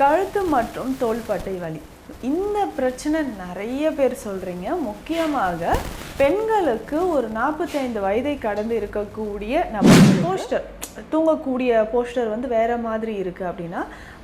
கழுத்து மற்றும் தோள்பட்டை வலி. இந்த பிரச்சனை நிறைய பேர் சொல்கிறீங்க முக்கியமாக பெண்களுக்கு ஒரு நாற்பத்தைந்து வயதை கடந்து இருக்கக்கூடிய நம்ம போஸ்டர் தூங்கக்கூடிய போஸ்டர் வந்து வேற மாதிரி இருக்குது அப்படின்னா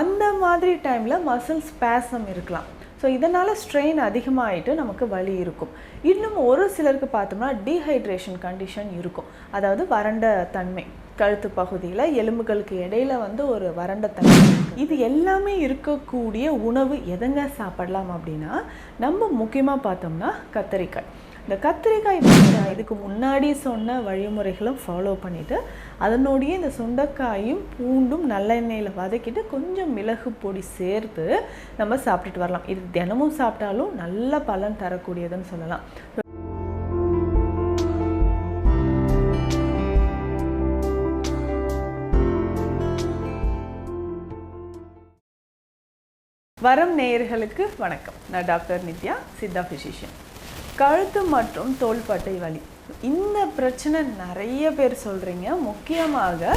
அந்த மாதிரி டைமில் மசில் ஸ்பேசம் இருக்கலாம். ஸோ இதனால் ஸ்ட்ரெயின் அதிகமாகிட்டு நமக்கு வலி இருக்கும். இன்னும் ஒரு சிலருக்கு பார்த்தோம்னா டீஹைட்ரேஷன் கண்டிஷன் இருக்கும். அதாவது வறண்ட தன்மை. கழுத்து பகுதியில் எலும்புகளுக்கு இடையில வந்து ஒரு வறண்ட தன்மை. இது எல்லாமே இருக்கக்கூடிய உணவு எதங்க சாப்பிடலாம் அப்படின்னா நம்ம முக்கியமாக பார்த்தோம்னா கத்தரிக்காய். இந்த கத்திரிக்காய் நான் இதுக்கு முன்னாடி சொன்ன வழிமுறைகளும் ஃபாலோ பண்ணிவிட்டு அதனுடைய இந்த சுண்டைக்காயும் பூண்டும் நல்லெண்ணெயில் வதக்கிட்டு கொஞ்சம் மிளகு பொடி சேர்த்து நம்ம சாப்பிட்டுட்டு வரலாம். இது தினமும் சாப்பிட்டாலும் நல்ல பலன் தரக்கூடியதுன்னு சொல்லலாம். வரம் நேயர்களுக்கு வணக்கம். நான் டாக்டர் நித்யா சித்தா ஃபிசிஷியன் கழுத்து மற்றும் தோள்பட்டை வலி. இந்த பிரச்சனை நிறைய பேர் சொல்கிறீங்க முக்கியமாக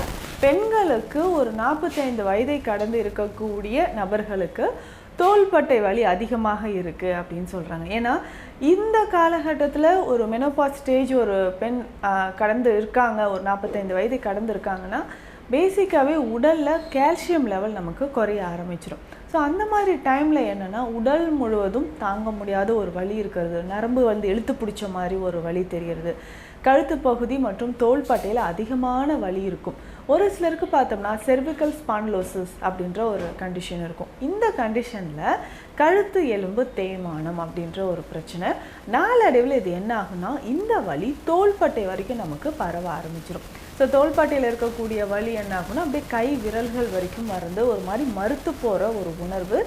பெண்களுக்கு ஒரு நாற்பத்தைந்து வயதை கடந்து இருக்கக்கூடிய நபர்களுக்கு தோள்பட்டை வலி அதிகமாக இருக்குது அப்படின்னு சொல்கிறாங்க ஏன்னா இந்த காலகட்டத்தில் ஒரு மெனோபாஸ் ஸ்டேஜ் ஒரு பெண் கடந்து இருக்காங்க ஒரு நாற்பத்தைந்து வயதை கடந்து இருக்காங்கன்னா பேசிக்காகவே உடலில் கால்சியம் லெவல் நமக்கு குறைய ஆரம்பிச்சிடும் ஸோ அந்த மாதிரி டைமில் என்னென்னா உடல் முழுவதும் தாங்க முடியாத ஒரு வலி இருக்கிறது. நரம்பு வந்து இழுத்து பிடிச்ச மாதிரி ஒரு வலி தெரிகிறது. கழுத்து பகுதி மற்றும் தோள்பட்டையில் அதிகமான வலி இருக்கும். ஒரு சிலருக்கு பார்த்தோம்னா செர்விக்கல் ஸ்பான்லோசிஸ் அப்படின்ற ஒரு கண்டிஷன் இருக்கும். இந்த கண்டிஷனில் கழுத்து எலும்பு தேய்மானம் அப்படின்ற ஒரு பிரச்சனை. நாளடைவில் இது என்ன ஆகுன்னா இந்த வலி தோள்பட்டை வரைக்கும் நமக்கு பரவ ஆரம்பிச்சிடும் ஸோ தோள்பட்டையில் இருக்கக்கூடிய வலி என்ன ஆகும்னா அப்படியே கை விரல்கள் வரைக்கும் மறந்து ஒரு மாதிரி மறுத்து போகிற ஒரு உணர்வு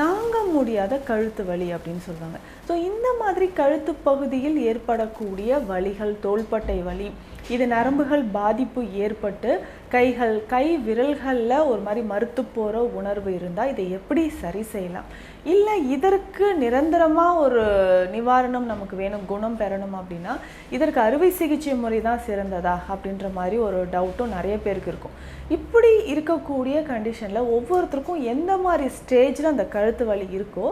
தாங்க முடியாத கழுத்து வலி அப்படின்னு சொல்லுவாங்க. ஸோ இந்த மாதிரி கழுத்து பகுதியில் ஏற்படக்கூடிய வலிகள் தோள்பட்டை வலி இது நரம்புகள் பாதிப்பு ஏற்பட்டு கைகள் கை விரல்களில் ஒரு மாதிரி மறுத்து போகிற உணர்வு இருந்தால் இதை எப்படி சரி செய்யலாம்? இல்லை இதற்கு நிரந்தரமாக ஒரு நிவாரணம் நமக்கு வேணும் குணம் பெறணும் அப்படின்னா இதற்கு அறுவை சிகிச்சை முறை தான் சிறந்ததா அப்படின்ற மாதிரி ஒரு டவுட்டும் நிறைய பேருக்கு இருக்கும். இப்படி இருக்கக்கூடிய கண்டிஷனில் ஒவ்வொருத்தருக்கும் எந்த மாதிரி ஸ்டேஜில் அந்த கழுத்து வலி இருக்கோ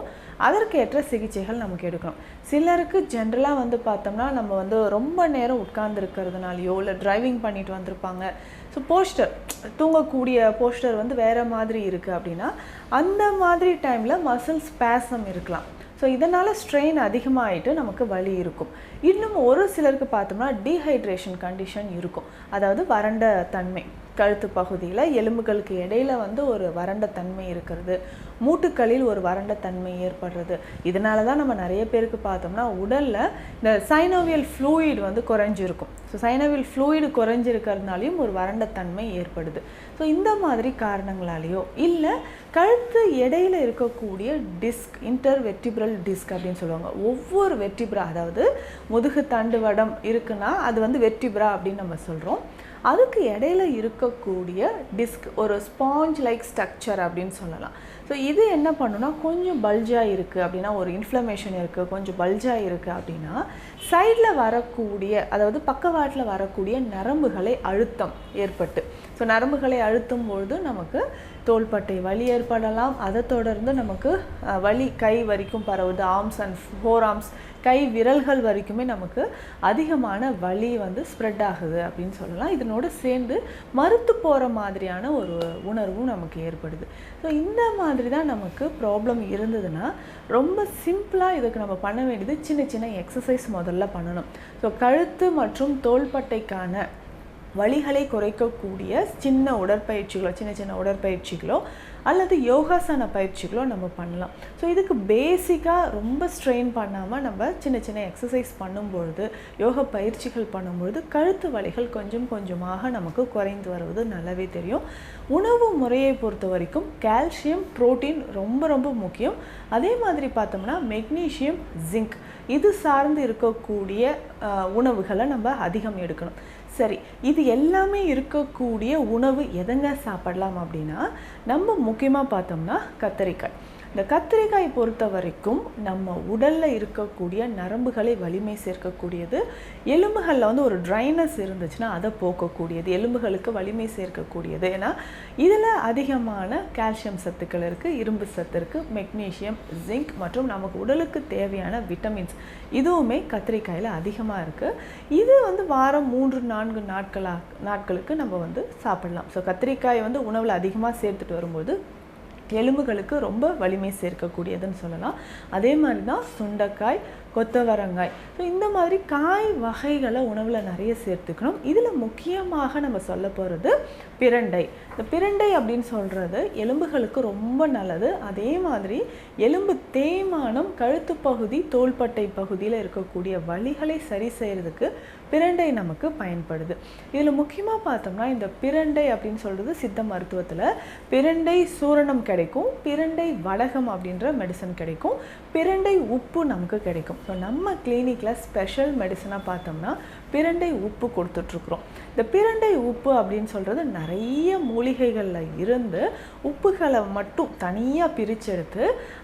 அதற்கேற்ற சிகிச்சைகள் நமக்கு எடுக்கணும். சிலருக்கு ஜென்ரலாக வந்து பார்த்தோம்னா நம்ம வந்து ரொம்ப நேரம் உட்கார்ந்துருக்கிறதுனாலையோ இல்லை டிரைவிங் பண்ணிட்டு வந்திருப்பாங்க. ஸோ போஸ்டர் தூங்கக்கூடிய போஸ்டர் வந்து வேறு மாதிரி இருக்குது அப்படின்னா அந்த மாதிரி டைமில் மசில் ஸ்பேசம் இருக்கலாம். ஸோ இதனால் ஸ்ட்ரெயின் அதிகமாகிட்டு நமக்கு வலி இருக்கும். இன்னும் ஒரு சிலருக்கு பார்த்தோம்னா டீஹைட்ரேஷன் கண்டிஷன் இருக்கும். அதாவது வறண்ட தன்மை. கழுத்து பகுதியில் எலும்புகளுக்கு இடையில வந்து ஒரு வறண்ட தன்மை இருக்கிறது. மூட்டுக்களில் ஒரு வறண்ட தன்மை ஏற்படுறது. இதனால தான் நம்ம நிறைய பேருக்கு பார்த்தோம்னா உடலில் இந்த சைனோவியல் ஃப்ளூயிட் வந்து குறைஞ்சிருக்கும். ஸோ சைனோவியல் ஃப்ளூயிடு குறைஞ்சிருக்கிறதுனாலையும் ஒரு வறண்ட தன்மை ஏற்படுது. ஸோ இந்த மாதிரி காரணங்களாலேயோ இல்லை கழுத்து இடையில இருக்கக்கூடிய டிஸ்க் இன்டர் வெர்டிபிரல் டிஸ்க் அப்படின்னு சொல்லுவாங்க. ஒவ்வொரு வெர்டிப்ரா அதாவது முதுகு தண்டுவடம் இருக்குன்னா அது வந்து வெர்டிப்ரா அப்படின்னு நம்ம சொல்கிறோம் அதுக்கு இடையில இருக்கக்கூடிய டிஸ்க் ஒரு ஸ்பாஞ்ச் லைக் ஸ்ட்ரக்சர் அப்படின்னு சொல்லலாம். ஸோ இது என்ன பண்ணுன்னா கொஞ்சம் பல்ஜாக இருக்குது அப்படின்னா ஒரு இன்ஃப்ளமேஷன் இருக்குது கொஞ்சம் பல்ஜாக இருக்குது அப்படின்னா சைடில் வரக்கூடிய அதாவது பக்கவாட்டில் வரக்கூடிய நரம்புகளை அழுத்தம் ஏற்பட்டு ஸோ நரம்புகளை அழுத்தும் பொழுது நமக்கு தோள்பட்டை வலி ஏற்படலாம். அதை தொடர்ந்து நமக்கு வலி கை வரைக்கும் பரவுது ஆர்ம்ஸ் அண்ட் ஃபோர் ஆர்ம்ஸ் கை விரல்கள் வரைக்குமே நமக்கு அதிகமான வலி வந்து ஸ்ப்ரெட் ஆகுது அப்படின்னு சொல்லலாம். இதனோடு சேர்ந்து மறுத்து போகிற மாதிரியான ஒரு உணர்வும் நமக்கு ஏற்படுது. ஸோ இந்த மாதிரி தான் நமக்கு ப்ராப்ளம் இருந்ததுன்னா ரொம்ப சிம்பிளாக இதுக்கு நம்ம பண்ண வேண்டியது சின்ன சின்ன எக்ஸசைஸ் முதல்ல பண்ணணும். ஸோ கழுத்து மற்றும் தோள்பட்டைக்கான வலிகளை குறைக்கக்கூடிய சின்ன உடற்பயிற்சிகளோ சின்ன சின்ன உடற்பயிற்சிகளோ அல்லது யோகாசன பயிற்சிகளோ நம்ம பண்ணலாம். ஸோ இதுக்கு பேசிக்காக ரொம்ப ஸ்ட்ரெயின் பண்ணாமல் நம்ம சின்ன சின்ன எக்ஸசைஸ் பண்ணும்பொழுது யோக பயிற்சிகள் பண்ணும்பொழுது கழுத்து வலிகள் கொஞ்சம் கொஞ்சமாக நமக்கு குறைந்து வருவது நல்லாவே தெரியும். உணவு முறையை பொறுத்த வரைக்கும் கால்சியம் புரோட்டீன் ரொம்ப ரொம்ப முக்கியம். அதே மாதிரி பார்த்தோம்னா மெக்னீஷியம் ஜிங்க் இது சார்ந்து இருக்கக்கூடிய உணவுகளை நம்ம அதிகம் எடுக்கணும். சரி இது எல்லாமே இருக்கக்கூடிய உணவு எதங்க சாப்பிடலாம் அப்படின்னா நம்ம முக்கியமாக பார்த்தோம்னா கத்தரிக்காய். இந்த கத்திரிக்காய் பொறுத்த வரைக்கும் நம்ம உடலில் இருக்கக்கூடிய நரம்புகளை வலிமை சேர்க்கக்கூடியது. எலும்புகளில் வந்து ஒரு ட்ரைனஸ் இருந்துச்சுன்னா அதை போக்கக்கூடியது. எலும்புகளுக்கு வலிமை சேர்க்கக்கூடியது. ஏன்னா இதில் அதிகமான கால்சியம் சத்துக்கள் இருக்குது இரும்பு சத்து இருக்குது மெக்னீஷியம் ஜிங்க் மற்றும் நமக்கு உடலுக்கு தேவையான விட்டமின்ஸ் இதுவுமே கத்திரிக்காயில் அதிகமாக இருக்குது இது வந்து வாரம் மூன்று நான்கு நாட்களாக நாட்களுக்கு நம்ம வந்து சாப்பிடலாம். ஸோ கத்திரிக்காய் வந்து உணவில் அதிகமாக சேர்த்துட்டு வரும்போது எலும்புகளுக்கு ரொம்ப வலிமை சேர்க்கக்கூடியதுன்னு சொல்லலாம். அதே மாதிரி தான் சுண்டைக்காய் கொத்தவரங்காய். ஸோ இந்த மாதிரி காய் வகைகளை உணவில் நிறைய சேர்த்துக்கணும். இதில் முக்கியமாக நம்ம சொல்ல போகிறது பிரண்டை. இந்த பிரண்டை அப்படின்னு சொல்கிறது எலும்புகளுக்கு ரொம்ப நல்லது. அதே மாதிரி எலும்பு தேய்மானம் கழுத்து பகுதி தோள்பட்டை பகுதியில் இருக்கக்கூடிய வழிகளை சரி செய்கிறதுக்கு பிரண்டை நமக்கு பயன்படுது. இதில் முக்கியமாக பார்த்தோம்னா இந்த பிரண்டை அப்படின்னு சொல்கிறது சித்த மருத்துவத்தில் பிரண்டை சூரணம் கிடைக்கும். பிரண்டை வடகம் அப்படின்ற மெடிசன் கிடைக்கும். பிரண்டை உப்பு நமக்கு கிடைக்கும். ஸோ நம்ம கிளினிக்கில் ஸ்பெஷல் மெடிசனாக பார்த்தோம்னா பிரண்டை உப்பு கொடுத்துட்ருக்குறோம். இந்த பிரண்டை உப்பு அப்படின்னு சொல்கிறது நிறைய மூலிகைகளில் இருந்து உப்புகளை மட்டும் தனியாக பிரிச்செடுத்து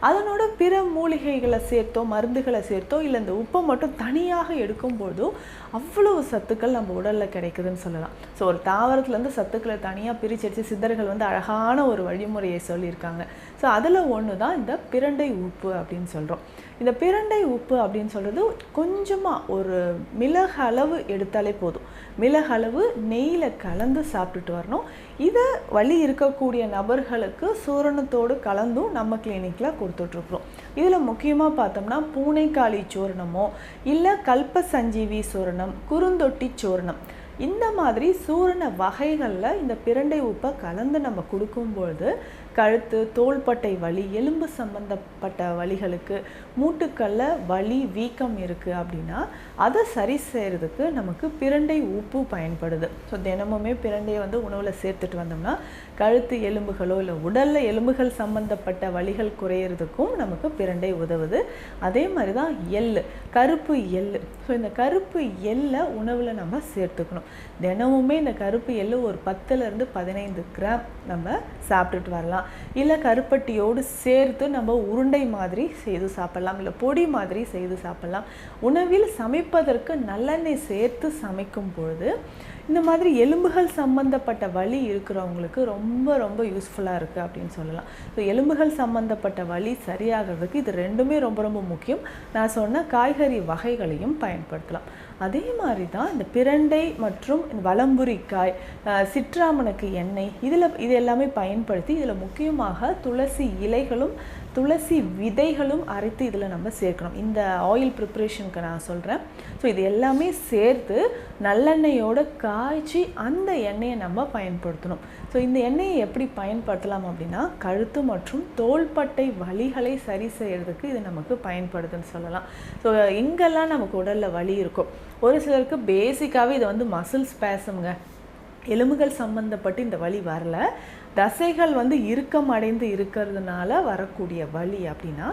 அதனோட பிற மூலிகைகளை சேர்த்தோ மருந்துகளை சேர்த்தோ இல்லை இந்த உப்பை மட்டும் தனியாக எடுக்கும்போதும் அவ்வளவு சத்துக்கள் நம்ம உடலில் கிடைக்குதுன்னு சொல்லலாம். ஸோ ஒரு தாவரத்துலேருந்து சத்துக்களை தனியாக பிரிச்சடிச்சு சித்தர்கள் வந்து அழகான ஒரு வழிமுறையை சொல்லியிருக்காங்க. ஸோ அதில் ஒன்று தான் இந்த பிரண்டை உப்பு அப்படின்னு சொல்கிறோம் இந்த பிரண்டை உப்பு அப்படின்னு சொல்கிறது கொஞ்சமாக ஒரு மிளகு அளவு எடுத்தாலே போதும். மிளகளவு நெய்யில் கலந்து சாப்பிட்டுட்டு வரணும். இதை வலி இருக்கக்கூடிய நபர்களுக்கு சூரணத்தோடு கலந்தும் நம்ம கிளினிக்கில் கொடுத்துட்ருக்குறோம். இதில் முக்கியமாக பார்த்தோம்னா பூனைக்காளி சூரணமோ இல்லை கல்ப சஞ்சீவி சூரணம் குறுந்தொட்டி சூரணம். இந்த மாதிரி சூரண வகைகளில் இந்த பிரண்டை உப்பை கலந்து நம்ம கொடுக்கும்பொழுது கழுத்து தோள்பட்டை வலி எலும்பு சம்பந்தப்பட்ட வலிகளுக்கு மூட்டுக்களில் வலி வீக்கம் இருக்குது அப்படின்னா அதை சரி செய்கிறதுக்கு நமக்கு பிரண்டை உப்பு பயன்படுது. ஸோ தினமுமே பிரண்டையை வந்து உணவில் சேர்த்துட்டு வந்தோம்னா கழுத்து எலும்புகளோ இல்லை உடலில் எலும்புகள் சம்பந்தப்பட்ட வலிகள் குறையிறதுக்கும் நமக்கு பிரண்டை உதவுது. அதே மாதிரி தான் எள் கருப்பு எள் ஸோ இந்த கருப்பு எள்ளை உணவில் நம்ம சேர்த்துக்கணும். தினமுமே இந்த கருப்பு எள்ளு ஒரு பத்துலேருந்து பதினைந்து கிராம் நம்ம சாப்பிட்டுட்டு வரலாம். இல்லை கருப்பட்டியோடு சேர்த்து நம்ம உருண்டை மாதிரி செய்து சாப்பிடலாம். இல்லை பொடி மாதிரி செய்து சாப்பிடலாம். உணவில் சமைப்பதற்கு நல்லெண்ணெய் சேர்த்து சமைக்கும் பொழுது இந்த மாதிரி எலும்புகள் சம்பந்தப்பட்ட வலி இருக்கிறவங்களுக்கு ரொம்ப ரொம்ப யூஸ்ஃபுல்லாக இருக்குது அப்படின்னு சொல்லலாம். ஸோ எலும்புகள் சம்பந்தப்பட்ட வலி சரியாகிறதுக்கு இது ரெண்டுமே ரொம்ப ரொம்ப முக்கியம். நான் சொன்ன காய்கறி வகைகளையும் பயன்படுத்தலாம். அதே மாதிரி தான் இந்த பிரண்டை மற்றும் வலம்புரிக்காய் சிற்றாமணக்கு எண்ணெய் இதில் இது எல்லாமே பயன்படுத்தி இதில் முக்கியமாக துளசி இலைகளும் துளசி விதைகளும் அரைத்து இதில் நம்ம சேர்க்கணும். இந்த ஆயில் ப்ரிப்ரேஷனுக்கு நான் சொல்கிறேன் ஸோ இது எல்லாமே சேர்த்து நல்லெண்ணெயோடு காய்ச்சி அந்த எண்ணெயை நம்ம பயன்படுத்தணும். ஸோ இந்த எண்ணெயை எப்படி பயன்படுத்தலாம் அப்படின்னா கழுத்து மற்றும் தோள்பட்டை வலிகளை சரி செய்கிறதுக்கு இது நமக்கு பயன்படுதுன்னு சொல்லலாம். ஸோ எங்கெல்லாம் நமக்கு உடலில் வலி இருக்கும். ஒரு சிலருக்கு பேசிக்காகவே இது வந்து மசில் ஸ்பேஸுங்க எலும்புகள் சம்மந்தப்பட்டு இந்த வலி வரல. தசைகள் வந்து இறுக்கம் அடைந்து இருக்கிறதுனால வரக்கூடிய வலி அப்படின்னா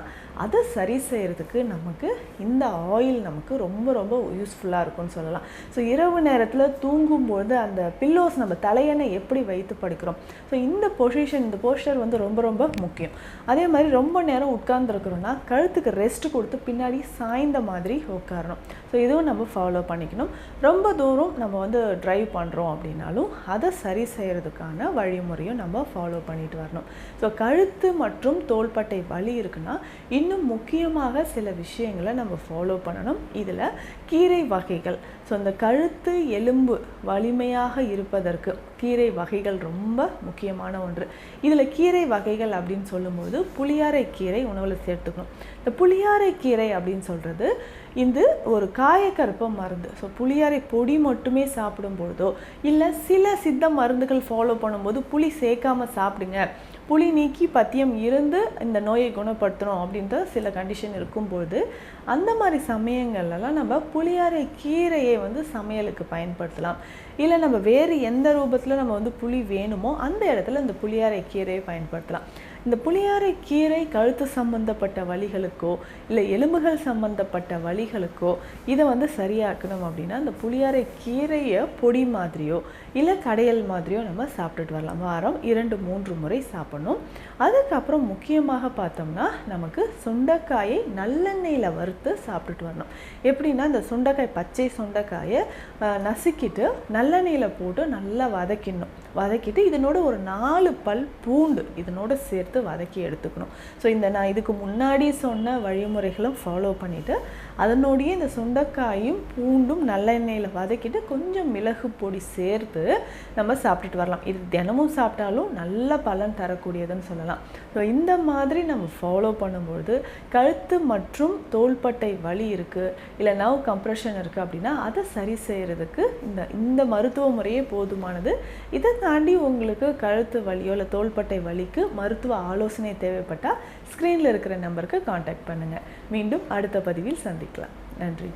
அதை சரி செய்கிறதுக்கு நமக்கு இந்த ஆயில் நமக்கு ரொம்ப ரொம்ப யூஸ்ஃபுல்லாக இருக்கும்னு சொல்லலாம். ஸோ இரவு நேரத்தில் தூங்கும்போது அந்த பில்லோஸ் நம்ம தலையணை எப்படி வைத்து படுக்கிறோம்? ஸோ இந்த பொசிஷன் இந்த போஸ்டர் வந்து ரொம்ப ரொம்ப முக்கியம். அதே மாதிரி ரொம்ப நேரம் உட்கார்ந்துருக்குறோன்னா கழுத்துக்கு ரெஸ்ட் கொடுத்து பின்னாடி சாய்ந்த மாதிரி உட்காரணும். ஸோ இதுவும் நம்ம ஃபாலோ பண்ணிக்கணும். ரொம்ப தூரம் நம்ம வந்து ட்ரைவ் பண்ணுறோம் அப்படின்னாலும் அதை சரி செய்கிறதுக்கான வழிமுறையும் நம்ம ஃபாலோ பண்ணிட்டு வரணும். ஸோ கழுத்து மற்றும் தோள்பட்டை வலி இருக்குன்னா இன்னும் முக்கியமாக சில விஷயங்களை நம்ம ஃபாலோ பண்ணணும். இதில் கீரை வகைகள். ஸோ இந்த கழுத்து எலும்பு வலிமையாக இருப்பதற்கு கீரை வகைகள் ரொம்ப முக்கியமான ஒன்று. இதில் கீரை வகைகள் அப்படின்னு சொல்லும்போது புளியாரை கீரை உணவில் சேர்த்துக்கணும். இந்த புளியாரை கீரை அப்படின்னு சொல்கிறது இது ஒரு காயக்கருப்ப மருந்து. ஸோ புளியாரை பொடி மட்டுமே சாப்பிடும்பொழுதோ இல்லை சில சித்த மருந்துகள் ஃபாலோ பண்ணும்போது புளி சேர்க்காம சாப்பிடுங்க. புளி நீக்கி பத்தியம் இருந்து இந்த நோயை குணப்படுத்தணும் அப்படின்ற சில கண்டிஷன் இருக்கும்போது அந்த மாதிரி சமயங்கள்லாம் நம்ம புளியாரை கீரையை வந்து சமையலுக்கு பயன்படுத்தலாம். இல்லை நம்ம வேறு எந்த ரூபத்தில் நம்ம வந்து புளி வேணுமோ அந்த இடத்துல இந்த புளியாரை கீரையை பயன்படுத்தலாம். இந்த புளியாரை கீரை கழுத்து சம்பந்தப்பட்ட வழிகளுக்கோ இல்லை எலும்புகள் சம்பந்தப்பட்ட வழிகளுக்கோ இதை வந்து சரியாக்கணும் அப்படின்னா இந்த புளியாரை கீரையை பொடி மாதிரியோ இல்லை கடையல் மாதிரியோ நம்ம சாப்பிட்டுட்டு வரலாம். வாரம் இரண்டு மூன்று முறை சாப்பிடணும். அதுக்கப்புறம் முக்கியமாக பார்த்தோம்னா நமக்கு சுண்டைக்காயை நல்லெண்ணெயில் வறுத்து சாப்பிட்டுட்டு வரணும். எப்படின்னா இந்த சுண்டைக்காய் பச்சை சுண்டைக்காயை நசுக்கிட்டு நல்லெண்ணெயில் போட்டு நல்லா வதக்கிடணும். வதக்கிட்டு இதனோட ஒரு நாலு பல் பூண்டு இதனோட சேர்த்து வதக்கி எடுத்துக்கணும். ஸோ இந்த நான் இதுக்கு முன்னாடி சொன்ன வழிமுறைகளும் ஃபாலோ பண்ணிவிட்டு அதனுடைய இந்த சுண்டைக்காயும் பூண்டும் நல்லெண்ணெயில் வதக்கிட்டு கொஞ்சம் மிளகு பொடி சேர்த்து நம்ம சாப்பிட்டுட்டு வரலாம். இது தினமும் சாப்பிட்டாலும் நல்ல பலன் தரக்கூடியதுன்னு சொல்லலாம். ஸோ இந்த மாதிரி நம்ம ஃபாலோ பண்ணும்பொழுது கழுத்து மற்றும் தோள்பட்டை வலி இருக்குது இல்லை நவ் கம்ப்ரெஷன் இருக்குது அப்படின்னா அதை சரி செய்கிறதுக்கு இந்த இந்த மருத்துவ முறையே போதுமானது. இதை தாண்டி உங்களுக்கு கழுத்து வலியோ இல்லை தோள்பட்டை வலிக்கு மருத்துவ ஆலோசனை தேவைப்பட்டால் ஸ்க்ரீனில் இருக்கிற நம்பருக்கு காண்டாக்ட் பண்ணுங்கள் மீண்டும் அடுத்த பதிவில் சந்திக்கலாம். நன்றி.